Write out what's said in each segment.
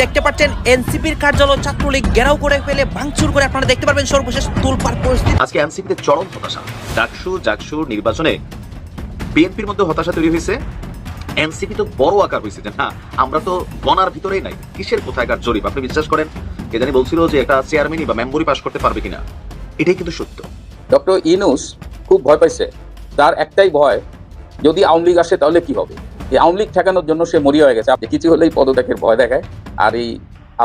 দেখতে পাচ্ছেন এনসিপির কার্যালয় ছাত্রলীগ ঘেরাও করে ফেলে ভাঙচুর করে আপনারা দেখতে পারবেন সর্বশেষ তুলপার পরিস্থিতি। আজকে এনসিপিতে চরম হতাশা। ডাকসু জাকসু নির্বাচনে বিএনপির মধ্যে হতাশা তৈরি হয়েছে। এনসিপি তো বড় আকার হয়েছে যে না আমরা তো গনার ভিতরেই নাই। কিসের কোথায়কার জরিপ? আপনি বিশ্বাস করেন? কে জানি বলছিল যে একটা চেয়ারম্যানই বা মেম্বরই পাশ করতে পারবে কিনা। এটাই কিন্তু সত্য। ডক্টর ইনুস খুব ভয় পাইছে। তার একটাই ভয় যদি আওয়ামী লীগ আসে তাহলে কি হবে? এই আওয়ামী লীগ ঠেকানোর জন্য সে মরিয়া হয়ে গেছে। আপনি কিছু হলেই পদত্যাগের ভয় দেখায়। আর এই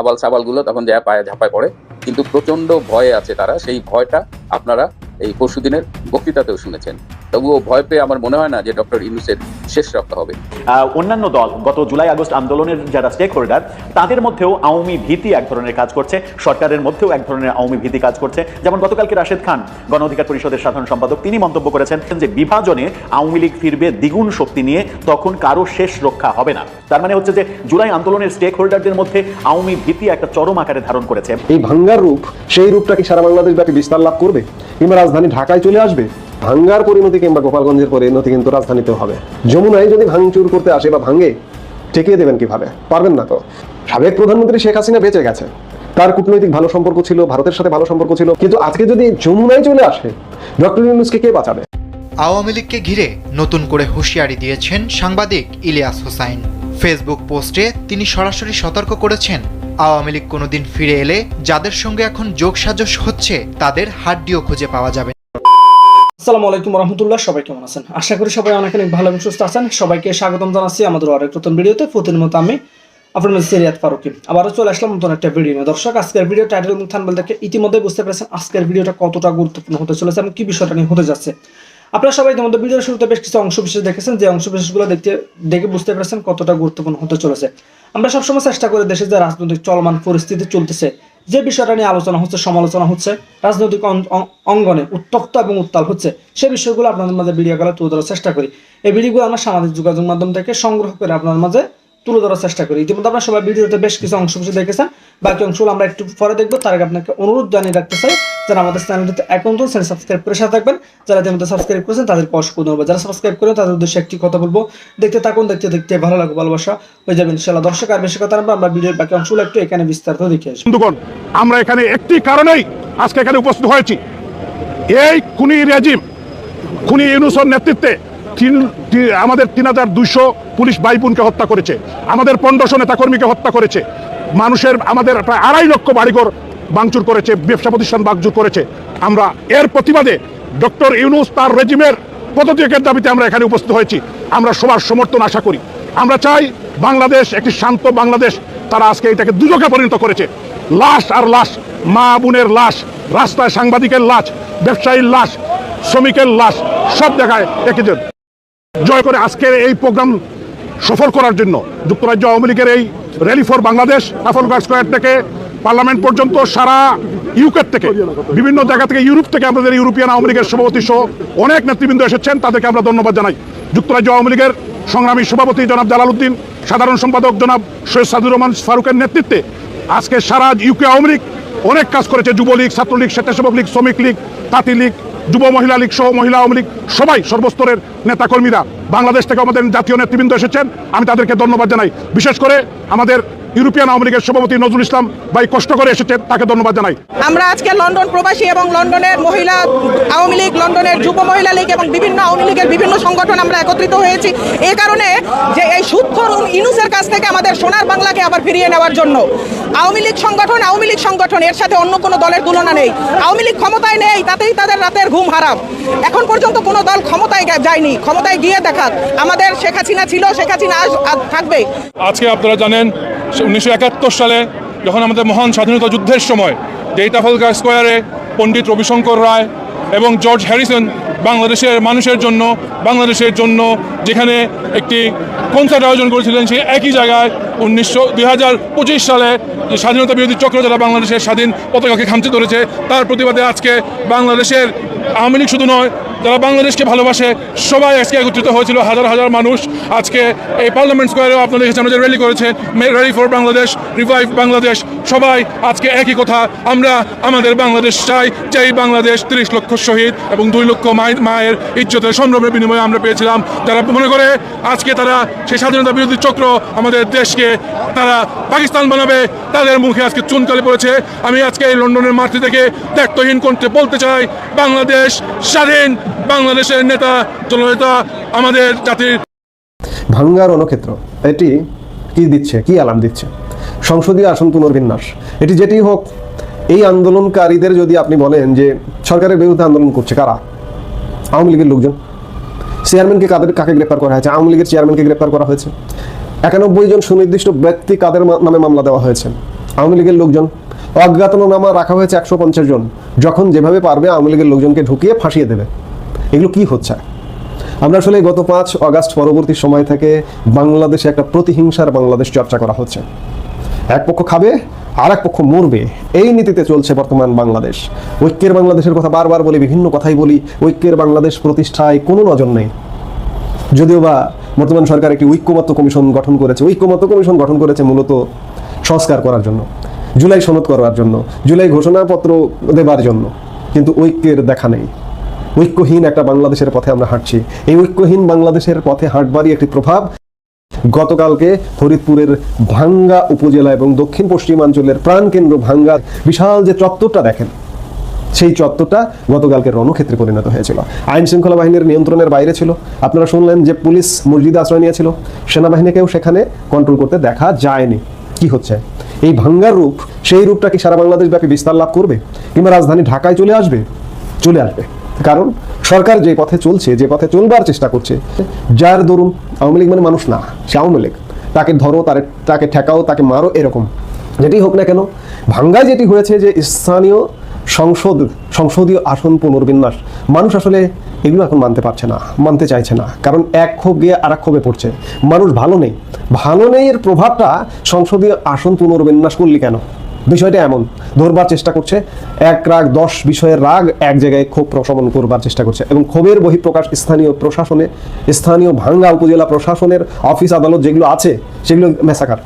আবাল সাবালগুলো তখন যা পায়ে ঝাঁপায় পড়ে। কিন্তু প্রচণ্ড ভয়ে আছে তারা। সেই ভয়টা আপনারা এই পরশুদিনের বক্তৃতাতেও শুনেছেন। তবুও ভয় পেয়ে আমার মনে হয় না যে ডক্টর ইনুসের শেষ রক্ষা হবে। অন্যান্য দল গত জুলাই আগস্ট আন্দোলনের যারা স্টেক হোল্ডার তাদের মধ্যেও আওয়ামী ভীতি এক ধরনের কাজ করছে। সরকারের মধ্যেও এক ধরনের আওয়ামী ভীতি কাজ করছে। যেমন গতকালকে রাশেদ খান গণ অধিকার পরিষদের সাধারণ সম্পাদক তিনি মন্তব্য করেছেন যে বিভাজনে আওয়ামী লীগ ফিরবে দ্বিগুণ শক্তি নিয়ে তখন কারও শেষ রক্ষা হবে না। তার মানে হচ্ছে যে জুলাই আন্দোলনের স্টেক হোল্ডারদের মধ্যে আওয়ামী ভীতি একটা চরম আকারে ধারণ করেছে। এই ভাঙ্গার রূপ সেই রূপটা কি সারা বাংলাদেশ ব্যাপী বিস্তার লাভ করবে? কিংবা রাজধানী ঢাকায় চলে আসবে? ভাঙ্গার পরিণতি কিংবা গোপালগঞ্জের পরিণতি কিন্তু রাজধানীতেও হবে। যমুনায় যদি ভাঙচুর করতে আসে বা ভাঙে, ঠেকিয়ে দেবেন কীভাবে? পারবেন না তো। সাবেক প্রধানমন্ত্রী শেখ হাসিনা বেঁচে গেছে তার কূটনৈতিক ভালো সম্পর্ক ছিল, ভারতের সাথে ভালো সম্পর্ক ছিল। কিন্তু আজকে যদি যমুনায় চলে আসে, ডক্টর ইউনুসকে কে বাঁচাবে? আওয়ামী লীগকে ঘিরে নতুন করে হুঁশিয়ারি দিয়েছেন সাংবাদিক ইলিয়াস হোসাইন। ফেসবুক পোস্টে তিনি সরাসরি সতর্ক করেছেন, আওয়ামী লীগ কোনোদিন ফিরে এলে যাদের সঙ্গে এখন যোগসাজশ হচ্ছে, তাদের হাড্ডিও খুঁজে পাওয়া যাবে। আসসালামু আলাইকুম রহমতুল্লাহ, সবাই কেমন আছেন? আশা করি সবাই অনেক অনেক ভালো এবং সুস্থ আছেন। সবাইকে স্বাগতম জানাচ্ছি আমাদের আরেক নতুন ভিডিওতে। প্রতিদিন মতো আমি আপনার সিরিয়াত ফারুকি। আবারও চলে আসলাম নতুন একটা ভিডিও নিয়ে। দর্শক, আজকের ভিডিও টাইটেল এবং থানবেল দেখে ইতিমধ্যে বুঝতে পেরেছেন আজকের ভিডিওটা কতটা গুরুত্বপূর্ণ হতে চলেছে এবং কি বিষয়টা নিয়ে হতে যাচ্ছে। আপনারা সবাই ইতিমধ্যে ভিডিওর শুরুতে বেশ কিছু অংশ বিশেষ দেখেছেন। যে অংশ বিশেষগুলো দেখতে, দেখে বুঝতে পেরেছেন কতটা গুরুত্বপূর্ণ হতে চলেছে। আমরা সবসময় চেষ্টা করি দেশে যে রাজনৈতিক চলমান পরিস্থিতি চলতেছে। যে বিষয়টা নিয়ে আলোচনা হচ্ছে, সমালোচনা হচ্ছে, রাজনৈতিক অঙ্গনে উত্তপ্ত এবং উত্তাল হচ্ছে, সে বিষয়গুলো আপনাদের মাঝে ভিডিও গুলো তুলে ধরার চেষ্টা করি। এই ভিডিওগুলো আমরা সামাজিক যোগাযোগ মাধ্যম থেকে সংগ্রহ করে আপনাদের মাঝে তুলে ধরার চেষ্টা করি। ইতিমধ্যে আপনারা সবাই ভিডিওতে বেশ কিছু অংশ কিছু দেখেছেন। বাকি অংশগুলো আমরা একটু পরে দেখব। তার আগে আপনাকে অনুরোধ জানিয়ে রাখতে চাই যারা আমাদের চ্যানেলটিতে তো চ্যানেল সাবস্ক্রাইব করে সাথে থাকবেন। যারা ইতিমধ্যে সাবস্ক্রাইব করেছেন, তাদেরকে অসংখ্য ধন্যবাদ। যারা সাবস্ক্রাইব করেন, তাদের উদ্দেশ্যে একটি কথা বলব। দেখতে থাকুন, দেখতে দেখতে ভালো লাগবে, ভালোবাসা হয়ে যাবে ইনশাল্লাহ দর্শক, আর বেশি কথা আমরা ভিডিওর বাকি অংশগুলো একটু এখানে বিস্তারিত দেখে আসব বন্ধুগণ, আমরা এখানে একটি কারণেই আজকে এখানে উপস্থিত হয়েছি। এই খুনি রেজিম, খুনি ইউনুসর নেতৃত্বে তিন- আমাদের তিন হাজার দুইশো পুলিশ ভাই বোনকে হত্যা করেছে। আমাদের পনেরোশো নেতাকর্মীকে হত্যা করেছে। মানুষের, আমাদের প্রায় আড়াই লক্ষ বাড়িঘর ভাঙচুর করেছে, ব্যবসা প্রতিষ্ঠান ভাঙচুর করেছে। আমরা এর প্রতিবাদে ডক্টর ইউনুস তার রেজিমের পদত্যাগের দাবিতে আমরা এখানে উপস্থিত হয়েছি। আমরা সবার সমর্থন আশা করি। আমরা চাই বাংলাদেশ, একটি শান্ত বাংলাদেশ, তারা আজকে এটাকে দুজকে পরিণত করেছে। লাশ আর লাশ, মা বোনের লাশ, রাস্তায় সাংবাদিকের লাশ, ব্যবসায়ীর লাশ, শ্রমিকের লাশ, সব জায়গায় একই জয় করে আজকের এই প্রোগ্রাম সফল করার জন্য। যুক্তরাজ্য আওয়ামী লীগের এই rally for Bangladesh Trafalgar square থেকে পার্লামেন্ট পর্যন্ত সারা ইউকের থেকে, বিভিন্ন জায়গা থেকে ইউরোপ থেকে আমাদের ইউরোপিয়ান আওয়ামী লীগের সভাপতি সহ অনেক নেতৃবৃন্দ এসেছেন, তাদেরকে আমরা ধন্যবাদ জানাই। যুক্তরাজ্য আওয়ামী লীগের সংগ্রামী সভাপতি জনাব জালাল উদ্দিন সাধারণ সম্পাদক জনাব সৈয়দ সাদুর রহমান ফারুকের নেতৃত্বে আজকে সারা ইউকে আওয়ামী লীগ অনেক কাজ করেছে, যুবলীগ, ছাত্রলীগ, স্বেচ্ছাসেবক লীগ, শ্রমিক লীগ, তাঁতি লীগ যুব মহিলা লীগ, সহ মহিলা আওয়ামী লীগ, সবাই সর্বস্তরের নেতাকর্মীরা বাংলাদেশ থেকে আমাদের জাতীয় নেতৃবৃন্দ এসেছেন। আমি তাদেরকে ধন্যবাদ জানাই। বিশেষ করে আমাদের ইউরোপিয়ান আওয়ামী লীগের সভাপতি নজরুল ইসলাম ভাই কষ্ট করে এসেছেন তাকে ধন্যবাদ জানাই। আমরা আজকে লন্ডন প্রবাসী এবং লন্ডনের মহিলা আওয়ামী লীগ লন্ডনের যুব মহিলা লীগ এবং বিভিন্ন আওয়ামী লীগের বিভিন্ন সংগঠন আমরা একত্রিত হয়েছি। এই কারণে যে এই সুৎখর ইনুসের কাছ থেকে আমাদের সোনার বাংলাকে আবার ফিরিয়ে নেওয়ার জন্য। আওয়ামী লীগ সংগঠন আওয়ামী লীগ সংগঠন এর সাথে অন্য কোনো দলের তুলনা নেই। আওয়ামী লীগ ক্ষমতায় নেই তাতেই তাদের রাতের ঘুম হারাম। এখন পর্যন্ত কোনো দল ক্ষমতায় যায়নি ক্ষমতায় গিয়ে দেখাক। আমাদের শেখ হাসিনা ছিল শেখ হাসিনা থাকবে আজকে আপনারা জানেন উনিশশো একাত্তর সালে যখন আমাদের মহান স্বাধীনতা যুদ্ধের সময় ডেটাফলকার স্কোয়ারে পণ্ডিত রবিশঙ্কর রায় এবং জর্জ হ্যারিসন বাংলাদেশের মানুষের জন্য, বাংলাদেশের জন্য যেখানে একটি কনসার্ট আয়োজন করেছিলেন সেই একই জায়গায় উনিশশো, দুই সালে যে স্বাধীনতা বিরোধী চক্র যারা বাংলাদেশের স্বাধীন পতাকাকে খামচে ধরেছে, তার প্রতিবাদে আজকে বাংলাদেশের আওয়ামী লীগ শুধু নয় যারা বাংলাদেশকে ভালোবাসে, সবাই আজকে একত্রিত হয়েছিল, হাজার হাজার মানুষ আজকে এই পার্লামেন্ট স্কোয়ারেও আপনারা দেখেছেন যে র্যালি করেছে rally for Bangladesh revive Bangladesh সবাই আজকে একই কথা, আমরা আমাদের বাংলাদেশ চাই, যেই বাংলাদেশ তিরিশ লক্ষ শহীদ এবং দুই লক্ষ মায়ের মায়ের ইজ্জতের সম্ভ্রমের বিনিময়ে আমরা পেয়েছিলাম। যারা মনে করে আজকে তারা সেই স্বাধীনতা বিরোধী চক্র আমাদের দেশকে তারা পাকিস্তান বানাবে, তাদের মুখে আজকে চুনকালি পড়েছে। আমি আজকে এই লন্ডনের মাটি থেকে ত্যাগতহীন করতে বলতে চাই, বাংলাদেশ স্বাধীন বাংলাদেশের নেতা জননেতা আমাদের জাতির ভাঙ্গার রণক্ষেত্র এটি কি দিচ্ছে, কি আলাম দিচ্ছে? সংসদীয় আসন পুনর্বিন্যাস, এটি যেটি হোক, এই আন্দোলনকারীদের যদি আপনি বলেন যে সরকারের বিরুদ্ধে আন্দোলন করছে কারা? আওয়ামী লীগের লোকজন। চেয়ারম্যানকে কাদের, কাকে গ্রেপ্তার করা হয়েছে? আওয়ামী লীগের চেয়ারম্যানকে গ্রেপ্তার করা হয়েছে। একানব্বই জন সুনির্দিষ্ট ব্যক্তি কাদের নামে মামলা দেওয়া হয়েছে? আওয়ামী লীগের লোকজন। অজ্ঞাতনামা রাখা হয়েছে একশো পঞ্চাশ জন। যখন যেভাবে পারবে, আওয়ামী লীগের লোকজনকে ঢুকিয়ে ফাঁসিয়ে দেবে। এগুলো কি হচ্ছে? আমরা আসলে গত পাঁচ অগাস্ট পরবর্তী সময় থেকে বাংলাদেশে একটা প্রতিহিংসার বাংলাদেশ চর্চা করা হচ্ছে। এক পক্ষ খাবে আর এক পক্ষ মরবে। এই নীতিতে চলছে বর্তমান বাংলাদেশ। ঐক্যের বাংলাদেশের কথা বারবার বলি, বিভিন্ন কথাই বলি, ঐক্যের বাংলাদেশ প্রতিষ্ঠায় কোনো নজর নেই। যদিও বা বর্তমান সরকার একটি ঐক্যমত্য কমিশন গঠন করেছে, ঐক্যমত্য কমিশন গঠন করেছে মূলত সংস্কার করার জন্য, জুলাই সনদ করার জন্য, জুলাই ঘোষণাপত্র দেবার জন্য। কিন্তু ঐক্যের দেখা নেই। ঐক্যহীন একটা বাংলাদেশের পথে আমরা হাঁটছি। এই ঐক্যহীন বাংলাদেশের পথে হাঁটবারই একটি প্রভাব গতকালকে ফরিদপুরের ভাঙ্গা উপজেলা এবং দক্ষিণ পশ্চিমাঞ্চলের প্রাণকেন্দ্র ভাঙ্গা বিশাল যে চত্বরটা দেখেন, সেই চত্বরটা গতকালকে রণক্ষেত্রে পরিণত হয়েছিল। আইন শৃঙ্খলা বাহিনীর নিয়ন্ত্রণের বাইরে ছিল। আপনারা শুনলেন যে পুলিশ মসজিদে আশ্রয় নিয়েছিল। সেনাবাহিনীকেও সেখানে কন্ট্রোল করতে দেখা যায়নি। কি হচ্ছে? এই ভাঙ্গার রূপ, সেই রূপটা কি সারা বাংলাদেশ ব্যাপী বিস্তার লাভ করবে? কিংবা রাজধানী ঢাকায় চলে আসবে? চলে আসবে। কারণ সরকার যে পথে চলছে, যে পথে চলবার চেষ্টা করছে, যার দরুন আওয়ামী লীগ মানে মানুষ না, সে আওয়ামী লীগ। তাকে ধরো, তার, তাকে ঠেকাও, তাকে মারো, এরকম। যেটি হোক না কেন, ভাঙ্গায় যেটি হয়েছে যে স্থানীয় সংসদ, সংসদীয় আসন পুনর্বিন্যাস, মানুষ আসলে এগুলো এখন মানতে পারছে না, মানতে চাইছে না। কারণ এক ক্ষোভ গিয়ে আর এক ক্ষোভে পড়ছে। মানুষ ভালো নেই। ভালো নেই এর প্রভাবটা সংসদীয় আসন পুনর্বিন্যাস করলি কেন? বিষয়টা এমন, ধরবার চেষ্টা করছে, এক রাগ, দশ বিষয়ের রাগ এক জায়গায় ক্ষোভ প্রশমন করবার চেষ্টা করছে এবং ক্ষোভের বহিঃপ্রকাশ স্থানীয় প্রশাসনে, স্থানীয় ভাঙ্গা উপজেলা প্রশাসনের অফিস আদালত যেগুলো আছে, সেগুলো মেসাকার।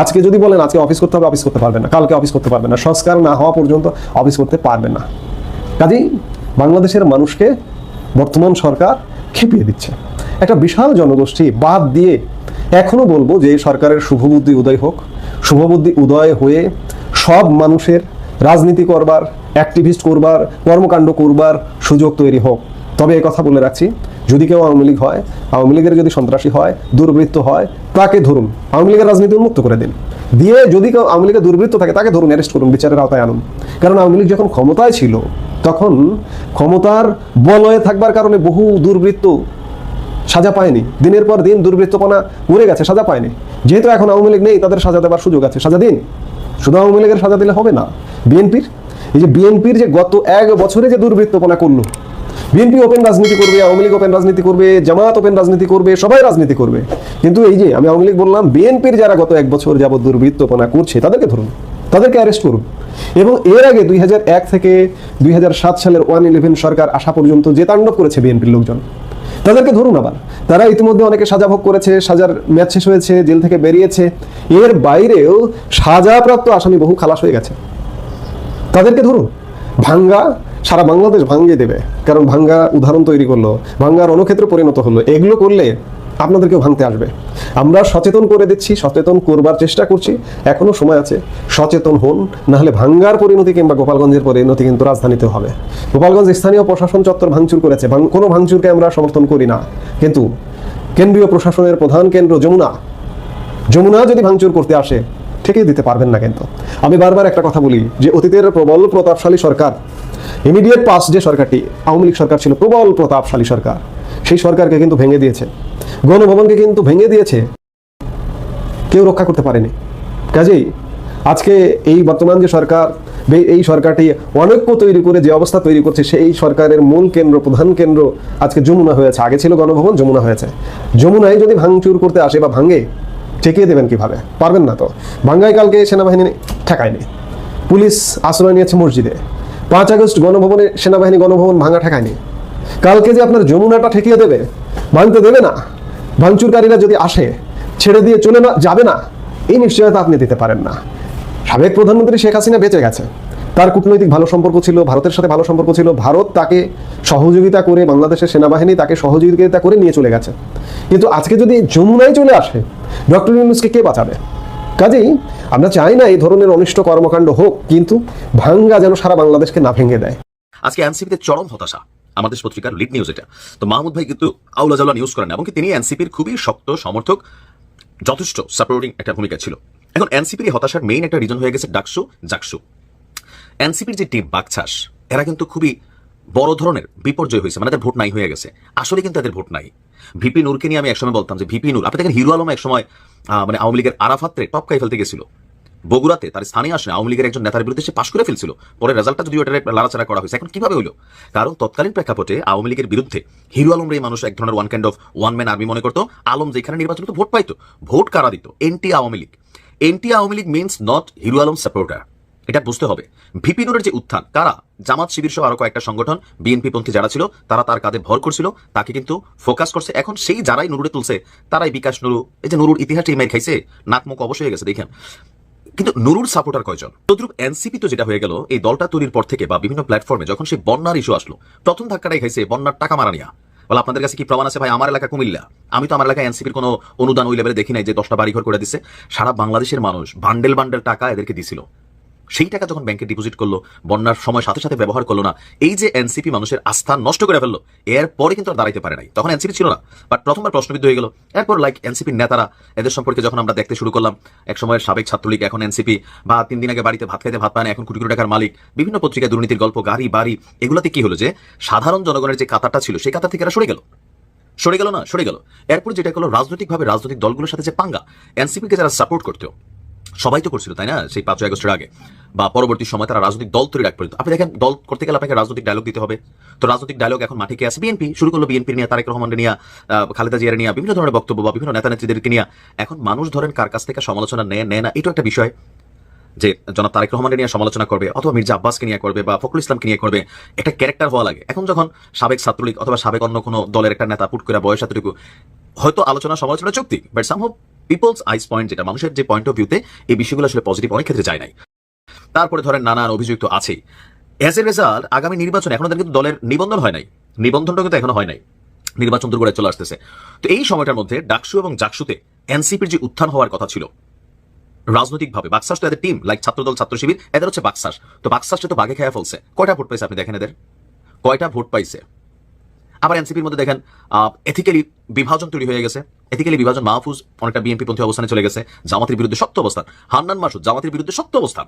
আজকে যদি বলেন আজকে অফিস করতে হবে, অফিস করতে পারবেন না, কালকে অফিস করতে পারবেন না, সংস্কার না হওয়া পর্যন্ত অফিস করতে পারবেন না। কাজেই বাংলাদেশের মানুষকে বর্তমান সরকার খেপিয়ে দিচ্ছে। একটা বিশাল জনগোষ্ঠী বাদ দিয়ে এখনও বলব যে সরকারের শুভবুদ্ধি উদয় হোক শুভবুদ্ধি উদয় হয়ে সব মানুষের রাজনীতি করবার অ্যাক্টিভিস্ট করবার, কর্মকাণ্ড করবার সুযোগ তৈরি হোক। তবে এই কথা বলে রাখছি, যদি কেউ আওয়ামী লীগ হয়, আওয়ামী লীগের যদি সন্ত্রাসী হয়, দুর্বৃত্ত হয়, তাকে ধরুন, আওয়ামী লীগের রাজনীতি উন্মুক্ত করে দিন। দিয়ে যদি কেউ আওয়ামী লীগের দুর্বৃত্ত থাকে, তাকে ধরুন অ্যারেস্ট করুন, বিচারের আওতায় আনুন। কারণ আওয়ামী লীগ যখন ক্ষমতায় ছিল, তখন ক্ষমতার বলয়ে থাকবার কারণে বহু দুর্বৃত্ত সাজা পায়নি। দিনের পর দিন দুর্বৃত্তপনা করে গেছে, সাজা পায়নি। যেহেতু এখন আওয়ামী লীগ নেই, তাদের সাজা দেওয়ার সুযোগ আছে, সাজা দিন। শুধু আওয়ামী লীগের সাজা দিলে হবে না। বিএনপির, এই যে বিএনপির যে গত এক বছরে যে দুর্বৃত্তপনা করল, বিএনপি ওপেন রাজনীতি করবে, আওয়ামী লীগ ওপেন রাজনীতি করবে জামাত ওপেন রাজনীতি করবে, সবাই রাজনীতি করবে। কিন্তু এই যে আমি আওয়ামী লীগ বললাম, বিএনপির যারা গত এক বছর যাবত দুর্বৃত্তপনা করছে, তাদেরকে ধরুন, তাদেরকে অ্যারেস্ট করুন। এবং এর আগে দুই হাজার এক থেকে দুই হাজার সাত সালের ওয়ান ইলেভেন সরকার আসা পর্যন্ত যে তাণ্ডব করেছে বিএনপির লোকজন তাদেরকে ধরুন আবার। তারা ইতিমধ্যে অনেকে সাজা ভোগ করেছে, সাজার ম্যাচ শেষ হয়েছে, জেল থেকে বেরিয়েছে। এর বাইরেও সাজাপ্রাপ্ত আসামি বহু খালাস হয়ে গেছে। তাদেরকে ধরুন। ভাঙ্গা সারা বাংলাদেশ ভাঙিয়ে দেবে। কারণ ভাঙ্গা উদাহরণ তৈরি করল, ভাঙ্গার রণক্ষেত্রে পরিণত হলো। এগুলো করলে আপনাদেরকেও ভাঙতে আসবে। আমরা সচেতন করে দিচ্ছি, সচেতন করবার চেষ্টা করছি। এখনও সময় আছে, সচেতন হন, নাহলে ভাঙ্গার পরিণতি কিংবা গোপালগঞ্জের পরিণতি কিন্তু রাজধানীতে হবে। গোপালগঞ্জ স্থানীয় প্রশাসন চত্বর ভাঙচুর করেছে কোনো ভাঙচুরকে আমরা সমর্থন করি না। কিন্তু কেন্দ্রীয় প্রশাসনের প্রধান কেন্দ্র যমুনা। যমুনা যদি ভাঙচুর করতে আসে, ঠিকই দিতে পারবেন না কিন্তু। আমি বারবার একটা কথা বলি যে, অতীতের প্রবল প্রতাপশালী সরকার ইমিডিয়েট পাস যে সরকারটি, আওয়ামী লীগ সরকার ছিল প্রবল প্রতাপশালী সরকার। সেই সরকারকে কিন্তু ভেঙে দিয়েছে। গণভবনকে কিন্তু ভেঙে দিয়েছে। কেউ রক্ষা করতে পারেনি। কাজেই আজকে এই বর্তমান যে সরকার এই সরকারটি অনৈক্য তৈরি করে যে অবস্থা তৈরি করছে, সেই সরকারের মূল কেন্দ্র, প্রধান কেন্দ্র আজকে যমুনা হয়েছে। আগে ছিল গণভবন, যমুনা হয়েছে। যমুনায় যদি ভাঙচুর করতে আসে বা ভাঙে, ঠেকিয়ে দেবেন কীভাবে? পারবেন না তো। ভাঙ্গায় কালকে সেনাবাহিনী ঠেকায়নি। পুলিশ আশ্রয় নিয়েছে মসজিদে। পাঁচ আগস্ট গণভবনে, সেনাবাহিনী গণভবন ভাঙা ঠেকায়নি। কালকে যে আপনার যমুনাটা ঠেকিয়ে দেবে ভাঙতে দেবে না। ভাঙচুরকারীরা যদি আসে, ছেড়ে দিয়ে চলে না যাবে না, এই নিশ্চয়তা আপনি দিতে পারেন না। সাবেক প্রধানমন্ত্রী শেখ হাসিনা বেঁচে গেছে। তার কূটনৈতিক ভালো সম্পর্ক ছিল, ভারতের সাথে ভালো সম্পর্ক ছিল, ভারত তাকে সহযোগিতা করে, বাংলাদেশের সেনাবাহিনী তাকে সহযোগিতা করে নিয়ে চলে গেছে। কিন্তু আজকে যদি যমুনায় চলে আসে, ডক্টর ইউনুসকে কে বাঁচাবে? কাজেই আমরা চাই না এই ধরনের অনিষ্ট কর্মকাণ্ড হোক, কিন্তু ভাঙ্গা যেন সারা বাংলাদেশকে না ভেঙে দেয়। আজকে এনসিপিতে চরম হতাশা। আমাদের পত্রিকার লিড নিউজ এটা। তো মাহমুদ ভাই কিন্তু আউলা জাউলা নিউজ করেন এবং তিনি এনসিপির খুবই শক্ত সমর্থক, যথেষ্ট সাপোর্টিং একটা ভূমিকা ছিল। এখন এনসিপির হতাশার মেইন একটা রিজন হয়ে গেছে ডাকসু, জাকসু। এনসিপির যে টিম বাকছাস এরা কিন্তু খুবই বড় ধরনের বিপর্যয় হয়েছে মানে তাদের ভোট নাই হয়ে গেছে। আসলে কিন্তু তাদের ভোট নাই। ভিপি নূরকে নিয়ে আমি একসময় বলতাম যে, ভিপি নূর, আপনি দেখেন হিরো আলম একসময় মানে আওয়ামী লীগের আরাফাত্রে টপকাই ফেলতে গেছিল। বগুড়াতে তার স্থানীয় আসনে আওয়ামী লীগের একজন নেতার বিরুদ্ধে সে পাশ করে ফেলছিল। পরে রেজাল্টটা যদিও এটা লাড়াচাড়া করা হয়েছে, এখন কীভাবে হলো? কারণ তৎকালীন প্রেক্ষাপটে আওয়ামী লীগের বিরুদ্ধে হিরো আলম রে মানুষ এক ধরনের one kind of one man army মনে করতো। আলম যেখানে নির্বাচন ভোট পাইতো। ভোট কারা দিত? Anti Awami League. Anti Awami League means not Hero Alam supporter এটা বুঝতে হবে। ভিপিনুরের যে উত্থান, কারা? জামাত শিবির সহ আরও কয়েকটা সংগঠন, বিএনপি পন্থী যারা ছিল, তারা তার কাঁধে ভর করছিল, তাকে কিন্তু ফোকাস করছে। এখন সেই যারাই নুরুরে তুলছে, তারাই বিকাশ নুরু, এই যে নুরুর ইতিহাসটি ইমেল খাইছে, নাক মুখ অবশ্যই হয়ে গেছে, দেখেন। কিন্তু নুরুর সাপোর্টার কয়জন? তদ্রুপ এনসিপি তো যেটা হয়ে গেল, এই দলটা তৈরির পর থেকে বা বিভিন্ন প্ল্যাটফর্মে যখন সে বন্যার ইস্যু আসলো, প্রথম ধাক্কাটাই খাইছে বন্যার টাকা মারা নিয়া। বলে, আপনাদের কাছে কি প্রমাণ আছে ভাই? আমার এলাকা কুমিল্লা। আমি তো আমার এলাকায় এনসিপির কোনো অনুদান ওই লেভেলে দেখি নাই যে দশটা বাড়িঘর করে দিছে। সারা বাংলাদেশের মানুষ বান্ডেল বান্ডেল টাকা এদেরকে দিছিল। সেই টাকা যখন ব্যাংকে ডিপোজিট করল, বন্যার সময় সাথে সাথে ব্যবহার করল না, এই যে এনসিপি মানুষের আস্থা নষ্ট করে ফেলল এরপরে কিন্তু আর দাঁড়াইতে পারে নাই। তখন এনসিপি ছিল না বাট প্রথমবার প্রশ্নবিদ্ধ হয়ে গেল। এরপর লাইক এনসিপির নেতারা, এদের সম্পর্কে যখন আমরা দেখতে শুরু করলাম, এক সময়ের সাবেক ছাত্রলীগ, এখন এনসিপি বা তিন দিন আগে বাড়িতে ভাত খাইতে ভাত পায় না, এখন কোটি কোটি টাকার মালিক, বিভিন্ন পত্রিকায় দুর্নীতির গল্প, গাড়ি, বাড়ি, এগুলোতে কি হলো যে, সাধারণ জনগণের যে কাতারটা ছিল, সেই কাতার থেকে এরা সরে গেল। সরে গেল না, সরে গেল। এরপর যেটা হলো রাজনৈতিকভাবে রাজনৈতিক দলগুলোর সাথে যে পাঙ্গা এনসিপিকে যারা সাপোর্ট করতো সবাই তো করছিল, তাই না? সেই পাঁচই আগস্টের আগে। বা পরবর্তী সময় তারা রাজনৈতিক দল তৈরি রাখ পর্যন্ত আপনি দেখেন, দল করতে গেলে আপনাকে রাজনৈতিক ডায়লগ দিতে হবে। তো রাজনৈতিক ডায়লগ এখন মাঠে কে আছে? বিএনপি শুরু করল বিএনপি নিয়ে তারেক রহমান নিয়ে খালেদা জিয়ার নিয়ে, বিভিন্ন ধরনের বক্তব্য বা বিভিন্ন নেতা নেত্রীদেরকে নিয়ে। এখন মানুষ ধরেন কার কাছ থেকে সমালোচনা নেয় নেয় না? এটাও একটা বিষয় যে জনাব তারেক রহমানের নিয়ে সমালোচনা করবে, অথবা মির্জা আব্বাসকে নিয়ে করবে, বা ফখরুল ইসলামকে নিয়ে করবে। একটা ক্যারেক্টার হওয়া লাগে। এখন যখন সাবেক ছাত্রলীগ অথবা সাবেক অন্য কোনো দলের একটা নেতা পুট করে বয়স এতটুকু, হয়তো আলোচনা সমালোচনা চুক্তি but some people's eyes point যেটা মানুষের যে পয়েন্ট অফ ভিউতে এই বিষয়গুলো আসলে পজিটিভ অনেক ক্ষেত্রে যায় নাই। তারপরে ধরেন নানান অভিযোগ তো আছেই অ্যাজ এ রেজাল্ট আগামী নির্বাচন এখনও তাদের কিন্তু দলের নিবন্ধন হয় নাই। নিবন্ধনটা কিন্তু এখনও হয় নাই। নির্বাচন দূর করে চলে আসতেছে। তো এই সময়টার মধ্যে ডাকসু এবং জাকসুতে এনসিপির যে উত্থান হওয়ার কথা ছিল, রাজনৈতিকভাবে বাক্সাস তো এদের টিম লাইক ছাত্রদল, ছাত্র শিবির, এদের হচ্ছে বাক্সাস। তো বাক্সাসটা তো বাঘে খেয়া ফেলছে। কয়টা ভোট পাইছে আপনি দেখেন এদের? কয়টা ভোট পাইছে? আবার এনসিপির মধ্যে দেখেন এথিক্যালি বিভাজন তৈরি হয়ে গেছে। এথিক্যালি বিভাজন মাহফুজ, অনেকটা বিএনপি পন্থী অবস্থানে চলে গেছে। জামাতের বিরুদ্ধে শক্ত অবস্থান। হান্নান মাসুদ, জামাতের বিরুদ্ধে শক্ত অবস্থান।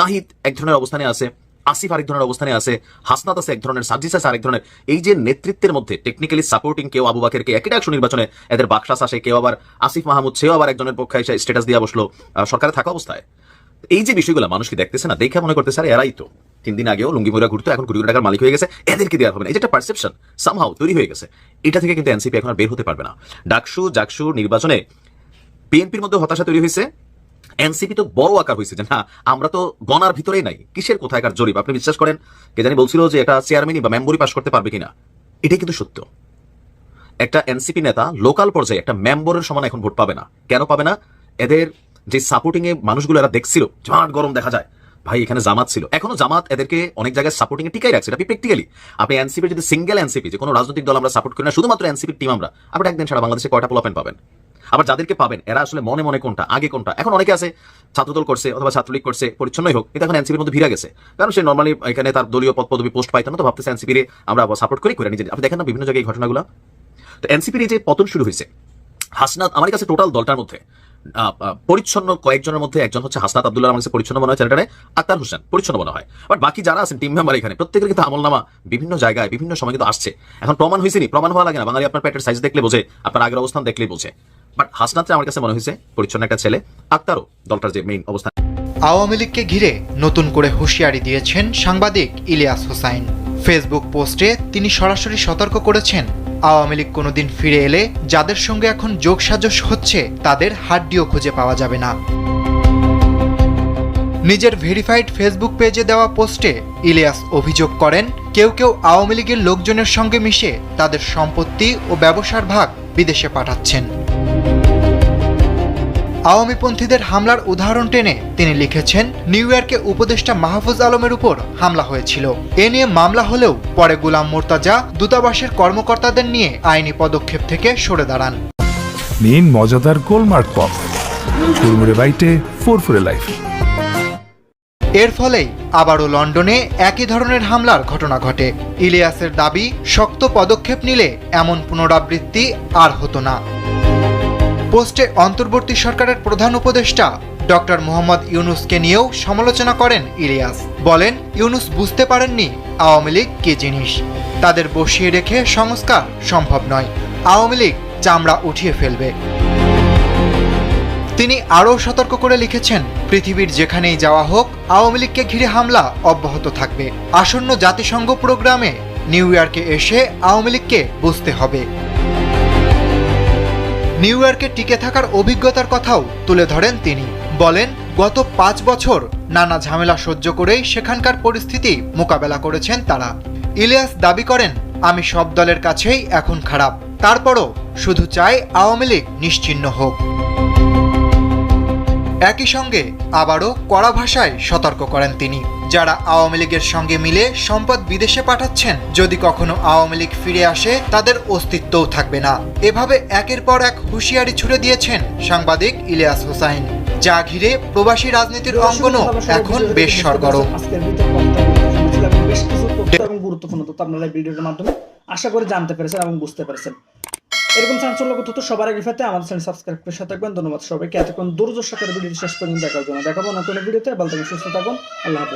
নাহিদ এক ধরনের অবস্থানে আছে, আসিফ আরেক ধরনের অবস্থানে আছে, হাসনাত আছে এক ধরনের সাজিস আছে আরেক ধরনের। এই যে নেতৃত্বের মধ্যে টেকনিক্যালি সাপোর্টিং কেউ আবু বাকেরকে একই ডাকশো নির্বাচনে এদের বাকশাস আসে, কেউ আবার আসিফ মাহমুদ, সেও আবার একজনের পক্ষে এসে স্ট্যাটাস দিয়ে বসল সরকারে থাকা অবস্থায়। এই যে বিষয়গুলো মানুষ কি দেখতেছে না? দেখে মনে করতেছে, আরে এরাই তো। তিন দিন আগেও লুঙ্গি মুরা ঘুরতো, এখন কোটি কোটি টাকার মালিক হয়ে গেছে। এদেরকে দেওয়া হবে না। এই যে একটা পারসেপশন সামহাও তৈরি হয়ে গেছে। এটা থেকে কিন্তু এনসিপি এখন আর বের হতে পারবে না। ডাকসু, জাকসু নির্বাচনে বিএনপির মধ্যে হতাশা তৈরি হয়েছে। এনসিপি তো বড় আকার হয়েছে যে, না, আমরা তো গণার ভিতরেই নাই। কিসের কোথায়কার জরিপ? আপনি বিশ্বাস করেন? কে জানি বলছিল যে, এটা চেয়ারম্যানই বা মেম্বরই পাস করতে পারবে কিনা? এটাই কিন্তু সত্য। একটা এনসিপি নেতা লোকাল পর্যায়ে একটা মেম্বরের সমান এখন ভোট পাবে না। কেন পাবে না? এদের যে সাপোর্টিং এ মানুষগুলো এরা দেখছিল, ঝাঁট গরম দেখা যায়। ভাই, এখানে জামাত ছিল। এখনও জামাত এদেরকে অনেক জায়গায় সাপোর্টিং এ টিকাই রাখছে। এটা প্র্যাকটিক্যালি আপনি এনসিপি যদি সিঙ্গেল এনসিপি যে কোনো রাজনৈতিক দল আমরা সাপোর্ট করি না, শুধুমাত্র এনসিপির টিম আমরা আপনি একদিন সারা বাংলাদেশে কয়টা পোলাপেন পাবেন? আবার যাদেরকে পাবেন, এরা আসলে মনে মনে কোনটা, আগে কোনটা? এখন অনেকে আছে, ছাত্রদল করছে অথবা ছাত্রলীগ করছে, পরিচ্ছন্নই হোক, কিন্তু এখন এনসিপির মধ্যে ভিড়া গেছে। কারণ সে নর্মালি এখানে তার দলীয় পদ পদবি পোস্ট পাইতো না, তো ভাবতেছে এনসিপির আমরা সাপোর্ট করি, করে নিজে আপনি দেখেন না বিভিন্ন জায়গায় ঘটনাগুলো? তো এনসিপির যে পতন শুরু হয়েছে, হাসনাত আমার কাছে টোটাল দলটার মধ্যে পরিচ্ছন্ন কয়েকজনের মধ্যে একজন হচ্ছে হাসনাত আব্দুল্লাহ আমার কাছে পরিচ্ছন্ন মনে হয় ছেলেটারে, আক্তার হোসেন, পরিচ্ছন্ন মনে হয়। বাট বাকি যারা আছেন টিম মেম্বার এখানে, প্রত্যেকের কিন্তু আমলনামা বিভিন্ন জায়গায়, বিভিন্ন সময় কিন্তু আসছে। এখন প্রমাণ হয়েছে নি প্রমাণ হওয়া লাগে না। বাঙালি আপনার পেটের সাইজ দেখলে বোঝে, আপনার আগের অবস্থান দেখলেই বোঝে। বাট হাসনাতে আমার কাছে মনে হয়েছে, পরিচ্ছন্ন একটা ছেলে, আক্তারও দলটার যে মেইন অবস্থান। আওয়ামী লীগকে ঘিরে নতুন করে হুঁশিয়ারি দিয়েছেন সাংবাদিক ইলিয়াস হোসাইন। ফেসবুক পোস্টে তিনি সরাসরি সতর্ক করেছেন আওয়ামী লীগ কোনোদিন ফিরে এলে যাদের সঙ্গে এখন যোগসাজশ হচ্ছে, তাদের হাড্ডিও খুঁজে পাওয়া যাবে না। নিজের ভেরিফাইড ফেসবুক পেজে দেওয়া পোস্টে ইলিয়াস অভিযোগ করেন, কেউ কেউ আওয়ামী লীগের লোকজনের সঙ্গে মিশে তাদের সম্পত্তি ও ব্যবসার ভাগ বিদেশে পাঠাচ্ছেন। আওয়ামীপন্থীদের হামলার উদাহরণ টেনে তিনি লিখেছেন নিউ ইয়র্কে উপদেষ্টা মাহফুজ আলমের উপর হামলা হয়েছিল। এ নিয়ে মামলা হলেও পরে গুলাম মোর্তাজা দূতাবাসের কর্মকর্তাদের নিয়ে আইনি পদক্ষেপ থেকে সরে দাঁড়ান। নিন মজাদার গোলমার্ক পপ কুড়মুড়ে বাইটে ফুরফুরে লাইফ। এর ফলেই আবারও লন্ডনে একই ধরনের হামলার ঘটনা ঘটে। ইলিয়াসের দাবি শক্ত পদক্ষেপ নিলে এমন পুনরাবৃত্তি আর হতো না। পোস্টে অন্তর্বর্তী সরকারের প্রধান উপদেষ্টা ডক্টর মোহাম্মদ ইউনুসকে নিয়েও সমালোচনা করেন ইলিয়াস। বলেন, ইউনুস বুঝতে পারেননি আওয়ামী লীগ কি জিনিস। তাদের বসিয়ে রেখে সংস্কার সম্ভব নয়। আওয়ামী লীগ চামড়া উঠিয়ে ফেলবে। তিনি আরও সতর্ক করে লিখেছেন, পৃথিবীর যেখানেই যাওয়া হোক, আওয়ামী লীগকে ঘিরে হামলা অব্যাহত থাকবে। আসন্ন জাতিসংঘ প্রোগ্রামে নিউ ইয়র্কে এসে আওয়ামী লীগকে বুঝতে হবে। নিউ ইয়র্কে টিকে থাকার অভিজ্ঞতার কথাও তুলে ধরেন তিনি। বলেন, গত পাঁচ বছর নানা ঝামেলা সহ্য করেই সেখানকার পরিস্থিতি মোকাবেলা করেছেন তারা। ইলিয়াস দাবি করেন, আমি সব দলের কাছেই এখন খারাপ। তারপরও শুধু চাই আওয়ামী লীগ নিশ্চিহ্ন হোক। একই সঙ্গে আবারও কড়া ভাষায় সতর্ক করেন তিনি। যারা আওয়ামী লীগের সঙ্গে মিলে সম্পদ বিদেশে পাঠাচ্ছেন যদি কখনো আওয়ামী লীগ ফিরে আসে তাদের অস্তিত্বও থাকবে না। এভাবে একের পর এক হুঁশিয়ারি ছুড়ে দিয়েছেন সাংবাদিক ইলিয়াস হোসাইন। যা ঘিরে প্রবাসী রাজনীতির অঙ্গনও এখন বেশ সরগরম। গুরুত্বপূর্ণ তথ্য আপনারা ভিডিওর মাধ্যমে আশা করে জানতে পেরেছেন এবং বুঝতে পেরেছেন। এরকম চাঞ্চল্যক তথ্য সবার আগে পেতে আমাদের চ্যানেল সাবস্ক্রাইব করে সাথে থাকবেন। ধন্যবাদ সবাইকে। এতক্ষণ দূরদর্শকের ভিডিওটি শেষ পর্যন্ত দেখার জন্য দেখাবো। না কোনো ভিডিওতে, ভালো থাকুন, সুস্থ থাকুন। আল্লাহ হাফেজ।